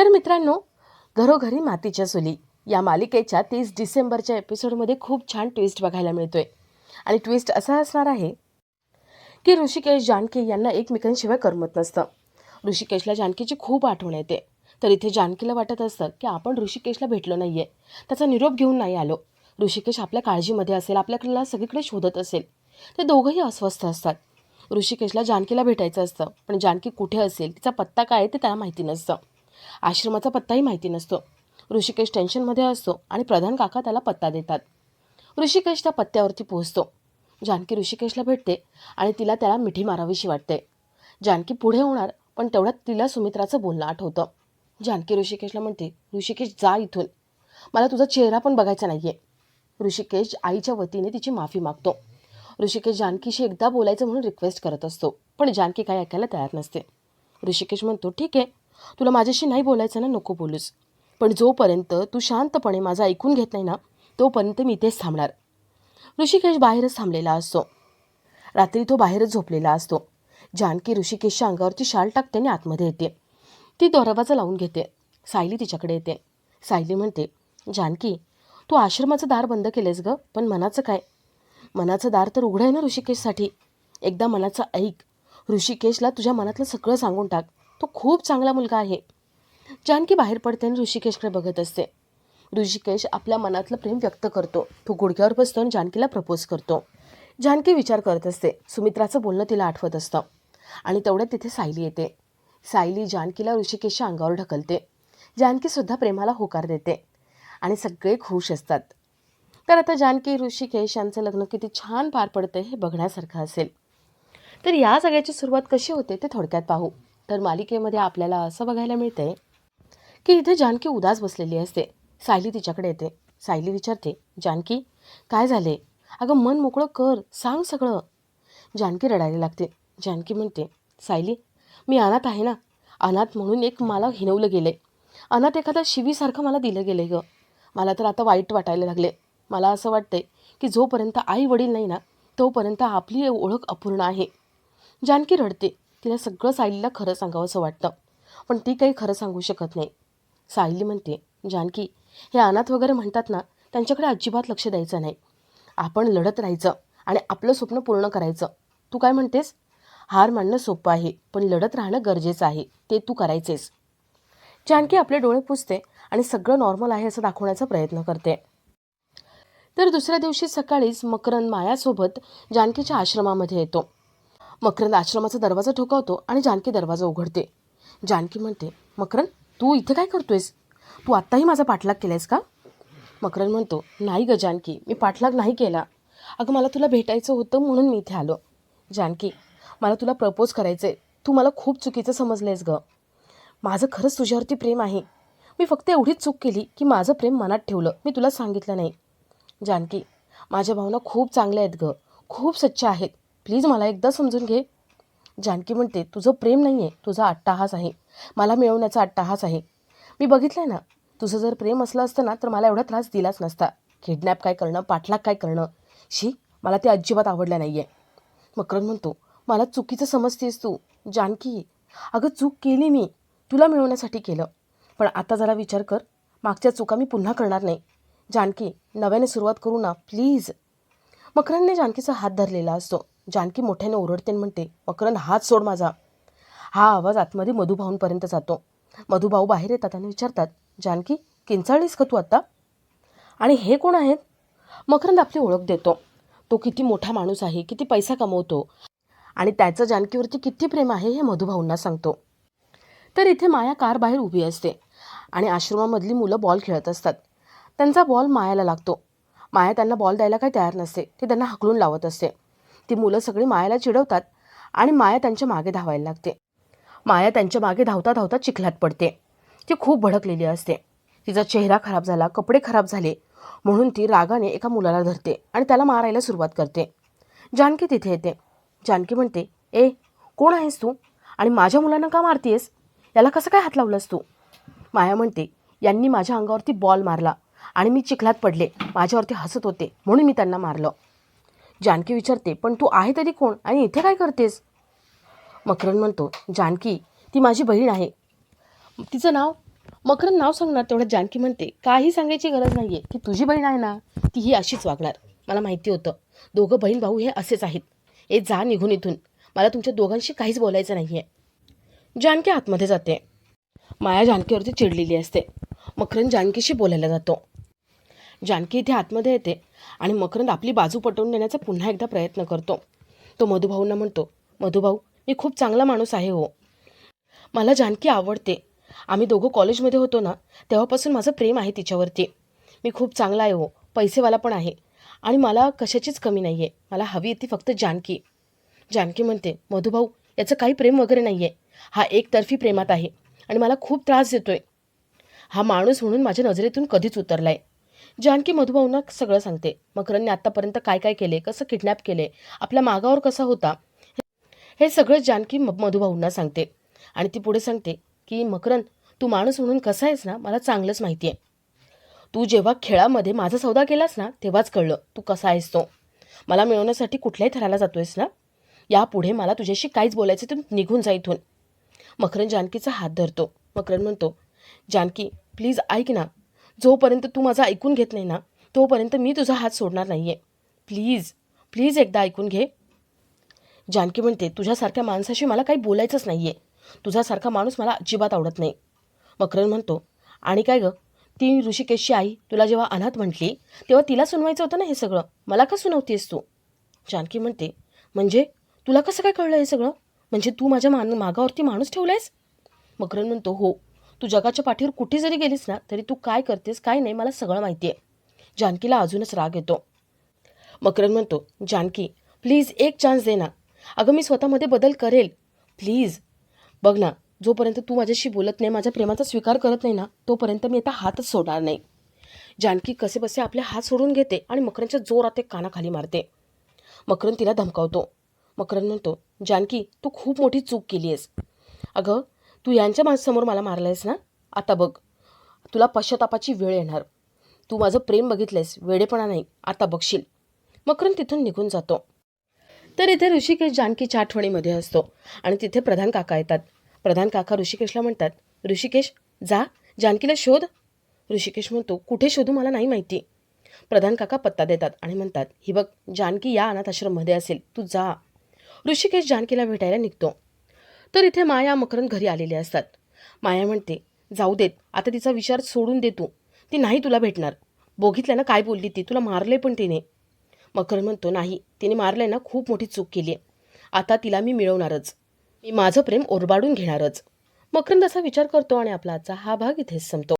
तर मित्रांनो घरोघरी मातीच्या चुली या मालिकेच्या तीस डिसेंबरच्या एपिसोडमध्ये खूप छान ट्विस्ट बघायला मिळतोय. आणि ट्विस्ट असा असणार आहे की ऋषिकेश जानकी यांना एकमेकांशिवाय करमत नसतं. ऋषिकेशला जानकीची खूप आठवण येते. तर इथे जानकीला वाटत असतं की आपण ऋषिकेशला भेटलो नाही आहे त्याचा निरोप घेऊन नाही आलो. ऋषिकेश आपल्या काळजीमध्ये असेल आपल्याकडला सगळीकडे शोधत असेल. ते दोघंही अस्वस्थ असतात. ऋषिकेशला जानकीला भेटायचं असतं पण जानकी कुठे असेल तिचा पत्ता काय आहे ते त्याला माहिती नसतं. आश्रमाचा पत्ताही माहिती नसतो. ऋषिकेश टेन्शनमध्ये असतो आणि प्रधान काका त्याला पत्ता देतात. ऋषिकेश त्या पत्त्यावरती पोहोचतो. जानकी ऋषिकेशला भेटते आणि तिला त्याला मिठी मारावीशी वाटते. जानकी पुढे होणार पण तेवढ्यात तिला सुमित्राचं बोलणं आठवतं. जानकी ऋषिकेशला म्हणते ऋषिकेश जा इथून. मला तुझा चेहरा पण बघायचा नाही आहे ऋषिकेश आईच्या वतीने तिची माफी मागतो. ऋषिकेश जानकीशी एकदा बोलायचं म्हणून रिक्वेस्ट करत असतो पण जानकी काही ऐकायला तयार नसते. ऋषिकेश म्हणतो ठीक आहे तुला माझ्याशी नाही बोलायचं ना नको बोलूस. पण जोपर्यंत तू शांतपणे माझं ऐकून घेत नाही ना तोपर्यंत मी इथेच थांबणार. ऋषिकेश बाहेरच थांबलेला असतो. रात्री तो बाहेरच झोपलेला असतो. जानकी ऋषिकेशच्या अंगावरची शाल टाकते आणि आतमध्ये येते. ती दरवाजा लावून घेते. सायली तिच्याकडे येते. सायली म्हणते जानकी तू आश्रमाचं दार बंद केलेस ग पण मनाचं काय? मनाचं दार तर उघडं आहे ना ऋषिकेशसाठी. एकदा मनाचं ऐक. ऋषिकेशला तुझ्या मनातलं सगळं सांगून टाक. तो खूप चांगला मुलगा आहे. जानकी बाहेर पडते आणि ऋषिकेशकडे बघत असते. ऋषिकेश आपल्या मनातलं प्रेम व्यक्त करतो. तो गुडघ्यावर बसतो आणि जानकीला प्रपोज करतो. जानकी विचार करत असते. सुमित्राचं बोलणं तिला आठवत असतं. आणि तेवढ्यात तिथे सायली येते. सायली जानकीला ऋषिकेशच्या अंगावर ढकलते. जानकीसुद्धा प्रेमाला होकार देते. आणि सगळे खुश असतात. तर आता जानकी ऋषिकेश यांचं लग्न किती छान पार पडतं हे बघण्यासारखं असेल. तर या सगळ्याची सुरुवात कशी होते ते थोडक्यात पाहू. तर मालिकेमध्ये आपल्याला असं बघायला मिळतंय की इथे जानकी उदास बसलेली असते. सायली तिच्याकडे येते. सायली विचारते जानकी काय झाले अगं मन मोकळं कर सांग सगळं. जानकी रडायला लागते. जानकी म्हणते सायली मी अनाथ आहे ना? अनाथ म्हणून एक मला हिनवलं गेलं अनाथ एखाद्या शिवीसारखं मला दिलं गेलं गं. मला तर आता वाईट वाटायला लागले. मला असं वाटतंय की जोपर्यंत आई वडील नाही ना तोपर्यंत आपली ओळख अपूर्ण आहे. जानकी रडते. तिला सगळं सायलीला खरं सांगावंसं वाटतं. पण ती काही खरं सांगू शकत नाही. सायली म्हणते जानकी हे अनाथ वगैरे म्हणतात ना त्यांच्याकडे अजिबात लक्ष द्यायचं नाही. आपण लढत राहायचं आणि आपलं स्वप्न पूर्ण करायचं. तू काय म्हणतेस? हार मानणं सोपं आहे पण लढत राहणं गरजेचं आहे. ते तू करायचेस. जानकी आपले डोळे पुसते आणि सगळं नॉर्मल आहे असं दाखवण्याचा प्रयत्न करते. तर दुसऱ्या दिवशी सकाळीच मकरंद मायासोबत जानकीच्या आश्रमामध्ये येतो. मकरंद आश्रमाचा दरवाजा ठोकावतो आणि जानकी दरवाजा उघडते. जानकी म्हणते मकरंद तू इथे काय करतोयस? तू आत्ताही माझा पाठलाग केलायस का? मकरंद म्हणतो नाही ग जानकी मी पाठलाग नाही केला. अगं मला तुला भेटायचं होतं म्हणून मी इथे आलो. जानकी मला तुला प्रपोज करायचं आहे तू मला खूप चुकीचं समजलंयस ग. माझं खरंच तुझ्यावरती प्रेम आहे. मी फक्त एवढीच चूक केली की माझं प्रेम मनात ठेवलं. मी तुला सांगितलं नाही. जानकी माझ्या भावना खूप चांगल्या आहेत ग. खूप सच्च्या आहेत. प्लीज मला एकदा समजून घे. जानकी म्हणते तुझं प्रेम नाही आहे तुझा अट्टाहास आहे. मला मिळवण्याचा अट्टाहास आहे. मी बघितलं आहे ना तुझं जर प्रेम असलं असतं ना तर मला एवढा त्रास दिलाच नसता. किडनॅप काय करणं पाठलाग काय करणं? शी मला ते अजिबात आवडलं नाही आहे मकरंद म्हणतो मला चुकीचं समजतेस तू जानकी. अगं चूक केली मी. तुला मिळवण्यासाठी केलं. पण आता जरा विचार कर. मागच्या चुका मी पुन्हा करणार नाही. जानकी नव्याने सुरुवात करू ना प्लीज. मकरंदने जानकीचा हात धरलेला असतो. जानकी मोठ्याने ओरडते म्हणते मकरंद हात सोड माझा. हा आवाज आतमध्ये मधुभाऊंपर्यंत जातो. मधुभाऊ बाहेर येतात आणि विचारतात जानकी किंचाळलीस का तू आत्ता आणि हे कोण आहेत? मकरंद आपली ओळख देतो. तो किती मोठा माणूस आहे किती पैसा कमवतो आणि त्याचं जानकीवरती किती प्रेम आहे हे मधुभाऊंना सांगतो. तर इथे माया कार बाहेर उभी असते आणि आश्रमामधली मुलं बॉल खेळत असतात. त्यांचा बॉल मायाला लागतो. माया त्यांना बॉल द्यायला काही तयार नसते. ती त्यांना हकलून लावत असते. ती मुलं सगळी मायाला चिडवतात आणि माया त्यांच्या मागे धावायला लागते. माया त्यांच्या मागे धावता धावता चिखलात पडते. ती खूप भडकलेली असते. तिचा चेहरा खराब झाला कपडे खराब झाले म्हणून ती रागाने एका मुलाला धरते आणि त्याला मारायला सुरुवात करते. जानकी तिथे येते. जानकी म्हणते ए कोण आहेस तू? आणि माझ्या मुलांना का मारतीयस? याला कसं काय हात लावलंस तू? माया म्हणते यांनी माझ्या अंगावरती बॉल मारला आणि मी चिखलात पडले. माझ्यावरती हसत होते म्हणून मी त्यांना मारलं. जानकी विचारते पण तू आहे तरी कोण? आणि इथे काय करतेस? मकरन म्हणतो जानकी ती माझी बहीण आहे. तिचं नाव? मकरन नाव सांगणार तेवढं जानकी म्हणते काही सांगायची गरज नाही आहे की तुझी बहीण आहे ना ती ही अशीच वागणार. मला माहिती होतं दोघं बहीण भाऊ हे असेच आहेत. ए जा निघून इथून. मला तुमच्या दोघांशी काहीच बोलायचं नाही आहे जानकी आतमध्ये जाते. माया जानकीवरती चिडलेली असते. मकरन जानकीशी बोलायला जातो. जानकी इथे आतमध्ये येते. आणि मकरंद आपली बाजू पटवून देण्याचा पुन्हा एकदा प्रयत्न करतो. तो मधुभाऊंना म्हणतो मधुभाऊ मी खूप चांगला माणूस आहे हो. मला जानकी आवडते. आम्ही दोघं कॉलेजमध्ये होतो ना तेव्हापासून माझं प्रेम आहे तिच्यावरती. मी खूप चांगला आहे हो पैसेवाला पण आहे. आणि मला कशाचीच कमी नाही आहे मला हवी ती फक्त जानकी. जानकी म्हणते मधुभाऊ याचं काही प्रेम वगैरे नाही आहे हा एकतर्फी प्रेमात आहे आणि मला खूप त्रास देतोय. हा माणूस म्हणून माझ्या नजरेतून कधीच उतरलाय. जानकी मधुभाऊंना सगळं सांगते. मकरनने आत्तापर्यंत काय काय केले कसं किडनॅप केले आपल्या मागावर कसा होता हे सगळं जानकी म- मधुभाऊंना सांगते. आणि ती पुढे सांगते की मकरन तू माणूस म्हणून कसा आहेस ना मला चांगलंच माहिती आहे तू जेव्हा खेळामध्ये माझा सौदा केलास ना तेव्हाच कळलं तू कसा आहेस तो. मला मिळवण्यासाठी कुठल्याही थराला जातोयस ना यापुढे मला तुझ्याशी काहीच बोलायचं तू निघून जा इथून. मकरन जानकीचा हात धरतो. मकरन म्हणतो जानकी प्लीज ऐक ना जोपर्यंत तू माझं ऐकून घेत नाही ना तोपर्यंत मी तुझा हात सोडणार नाही आहे प्लीज प्लीज एकदा ऐकून घे. जानकी म्हणते तुझ्यासारख्या माणसाशी मला काही बोलायचंच नाही आहे तुझ्यासारखा माणूस मला अजिबात आवडत नाही. मकरन म्हणतो आणि काय गं? ती ऋषिकेशची आई तुला जेव्हा अनाथ म्हटली तेव्हा तिला सुनवायचं होतं ना हे सगळं. मला का सुनावतीस तू? जानकी म्हणते म्हणजे तुला कसं काय कळलं हे सगळं? म्हणजे तू माझ्या मान मागावरती माणूस ठेवलायस? मकरन म्हणतो हो. तू जगाच्या पाठीवर कुठे जरी गेलीस ना तरी तू काय करतेस काय नाही मला सगळं माहिती आहे जानकीला अजूनच राग येतो. मकरन म्हणतो जानकी प्लीज एक चान्स दे ना. अगं मी स्वतःमध्ये बदल करेल. प्लीज बघ ना जोपर्यंत तू माझ्याशी बोलत नाही माझ्या प्रेमाचा स्वीकार करत नाही ना तोपर्यंत मी आता हातच सोडणार नाही. जानकी कसे बसे आपले हात सोडून घेते आणि मकरनच्या जोरात एक कानाखाली मारते. मकरन तिला धमकावतो. मकरन म्हणतो जानकी तू खूप मोठी चूक केली आहेस अगं तू यांच्या माझ्यासमोर मला मारलं आहेस ना? आता बघ. तुला पश्चातापाची वेळ येणार. तू माझं प्रेम बघितलंयस वेडेपणा नाही. आता बघशील. मकरन तिथून निघून जातो. तर इथे ऋषिकेश जानकीच्या आठवणीमध्ये असतो. आणि तिथे प्रधान काका येतात. प्रधान काका ऋषिकेशला म्हणतात ऋषिकेश जा. जानकीला शोध. ऋषिकेश म्हणतो कुठे शोधू मला नाही माहिती. प्रधान काका पत्ता देतात आणि म्हणतात ही बघ जानकी या अनाथ आश्रममध्ये असेल. तू जा. ऋषिकेश जानकीला भेटायला निघतो. तर इथे माया मकरंद घरी आलेले असतात. माया म्हणते जाऊ देत आता तिचा विचार सोडून दे तू. ती नाही तुला भेटणार. बघितलं ना काय बोलली ती? तुला मारले पण तिने. मकरंद म्हणतो नाही तिने मारलंय ना खूप मोठी चूक केली आहे आता तिला मी मिळवणारच. मी माझं प्रेम ओरबाडून घेणारच. मकरंद असा विचार करतो आणि आपला आजचा हा भाग इथेच संपतो.